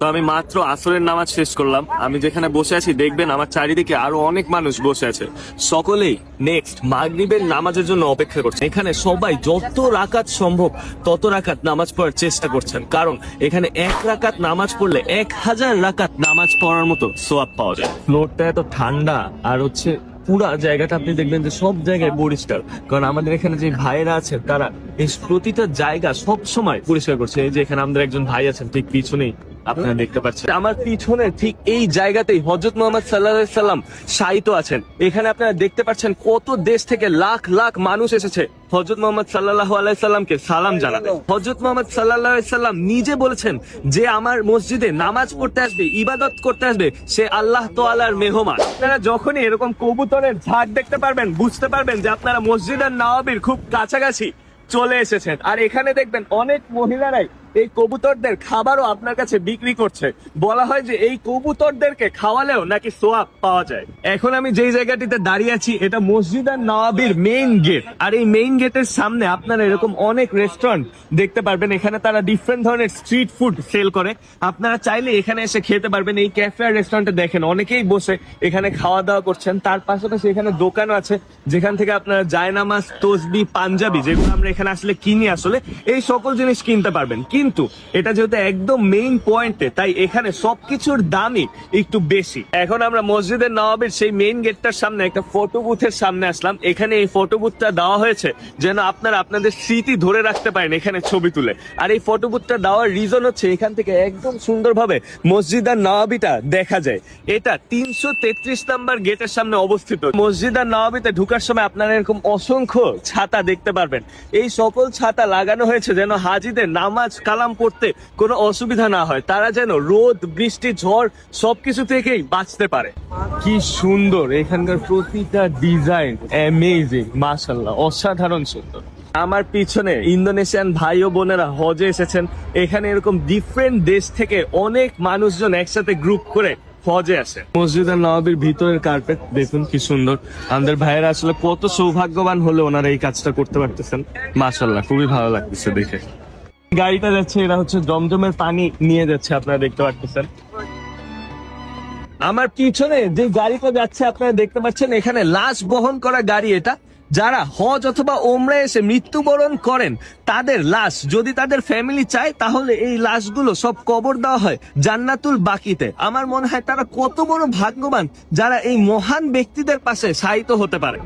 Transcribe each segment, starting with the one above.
তো আমি মাত্র আসরের নামাজ শেষ করলাম। আমি যেখানে বসে আছি, দেখবেন আমার চারিদিকে আরও অনেক মানুষ বসে আছে। সকলেই নেক্সট মাগরিবের নামাজের জন্য অপেক্ষা করছে এখানে সবাই যত রাকাত সম্ভব তত রাকাত নামাজ পড়ার চেষ্টা করছেন। কারণ এখানে এক রাকাত নামাজ পড়লে এক হাজার রাকাত নামাজ পড়ার মতো সোয়াব পাওয়া যায়। ফ্লোরটা এত ঠান্ডা, আর হচ্ছে পুরা জায়গাটা আপনি দেখবেন যে সব জায়গায় পরিষ্কার। কারণ আমাদের এখানে যে ভাইয়েরা আছে, তারা এই প্রতিটা জায়গা সব সময় পরিষ্কার করছে। এই যে এখানে আমাদের একজন ভাই আছেন, ঠিক পিছনেই। আপনারা দেখতে পাচ্ছেন। আমার পিছনে ঠিক এই জায়গাতেই হজরত মোহাম্মদ সাল্লাহ সাল্লাম শায়িত আছেন। এখানে আপনারা দেখতে পাচ্ছেন কত দেশ থেকে লাখ লাখ মানুষ এসেছে। হজরত মোহাম্মদ সাল্লাহ আলাইসাল্লামকে সালাম জানাতে। হজরত মোহাম্মদ সাল্লাহ সাল্লাম নিজে বলেছেন যে আমার মসজিদে নামাজ পড়তে আসবে, ইবাদত করতে আসবে, সে আল্লাহ তোয়ালার মেহমান। আপনারা যখনই এরকম কবুতরের ঝাঁক দেখতে পারবেন, বুঝতে পারবেন যে আপনারা মসজিদের নওয়াবির খুব কাছাকাছি চলে এসেছেন। আর এখানে দেখবেন অনেক মহিলারাই এই কবুতরদের খাবারও আপনার কাছে বিক্রি করছে। বলা হয় যে এই কবুতরদেরকে খাওয়ালেও নাকি সোয়াব পাওয়া যায়। এখন আমি যেই জায়গাটিতে দাঁড়িয়ে আছি, এটা মসজিদ আর নওয়াবির মেইন গেট আর এই মেইন গেটের সামনে আপনারা এরকম অনেক রেস্টুরেন্ট দেখতে পারবেন। এখানে তারা ডিফারেন্ট ধরনের স্ট্রিট ফুড সেল করে। আপনারা চাইলে এখানে এসে খেতে পারবেন। এই ক্যাফে আর রেস্টুরেন্টে দেখেন, অনেকেই বসে এখানে খাওয়া দাওয়া করছেন। তার পাশাপাশি এখানে দোকানও আছে, যেখান থেকে আপনারা জায়নামাজ, তসবি, পাঞ্জাবি, যেগুলো আমরা এখানে আসলে কিনি আসলে, এই সকল জিনিস কিনতে পারবেন। কিন্তু এটা যেহেতু একদম মেইন পয়েন্টে তাই এখানে সবকিছুর দামই একটু বেশি। এখন আমরা মসজিদের নবাবের সেই মেইন গেটটার সামনে, একটা ফটো বুথের সামনে আসলাম। এখানে এই ফটো বুথটা দেওয়া হয়েছে যেন আপনারা আপনাদের স্মৃতি ধরে রাখতে পারেন এখানে ছবি তুলে। আর এই ফটো বুথটা দেওয়ার রিজন হচ্ছে এখান থেকে একদম সুন্দরভাবে মসজিদ আর নবাবিটা দেখা যায়। এটা তিনশো তেত্রিশ নাম্বার গেটের সামনে অবস্থিত। মসজিদ আর নবাবিতে ঢুকার সময় আপনারা এরকম অসংখ্য ছাতা দেখতে পারবেন। এই সকল ছাতা লাগানো হয়েছে যেন হাজিদের নামাজ কালাম পড়তে কোনো অসুবিধা না হয়। তারা যেন রোদ, বৃষ্টি, ঝড় সবকিছু থেকেই বাঁচতে পারে। কি সুন্দর! এখানকার প্রতিটা ডিজাইন অ্যামেজিং মাশাল্লাহ অসাধারণ সুন্দর। আমার পিছনে ইন্দোনেশিয়ান ভাই ও বোনেরা হজে এসেছেন। এখানে এরকম ডিফারেন্ট দেশ থেকে অনেক মানুষজন একসাথে গ্রুপ করে হজে আসে। মসজিদ আর নবাবির ভিতরের কার্পেট দেখুন কি সুন্দর। আমাদের ভাইয়েরা আসলে কত সৌভাগ্যবান হলে ওনারা এই কাজটা করতে পারতেছেন। মাশাল্লাহ খুবই ভালো লাগতেছে দেখে। গাড়িটা যাচ্ছে এরা হচ্ছে জমজমের পানি নিয়ে যাচ্ছে, আপনারা দেখতে পাচ্ছেন। আমার পিছনে যে গাড়িটা যাচ্ছে, আপনারা দেখতে পাচ্ছেন, এখানে লাশ বহন করা গাড়ি এটা। যারা হজ অথবা ওমরা এসে মৃত্যুবরণ করেন, তাদের লাশ, যদি তাদের ফ্যামিলি চায়, তাহলে এই লাশগুলো সব কবর দেওয়া হয় জান্নাতুল বাকিতে। আমার মনে হয় তারা কত বড় ভাগ্যবান যারা এই মহান ব্যক্তিদের পাশে শায়িত হতে পারে।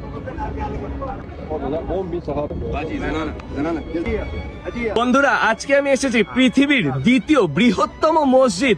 বন্ধুরা আজকে আমি এসেছি পৃথিবীর দ্বিতীয় বৃহত্তম মসজিদ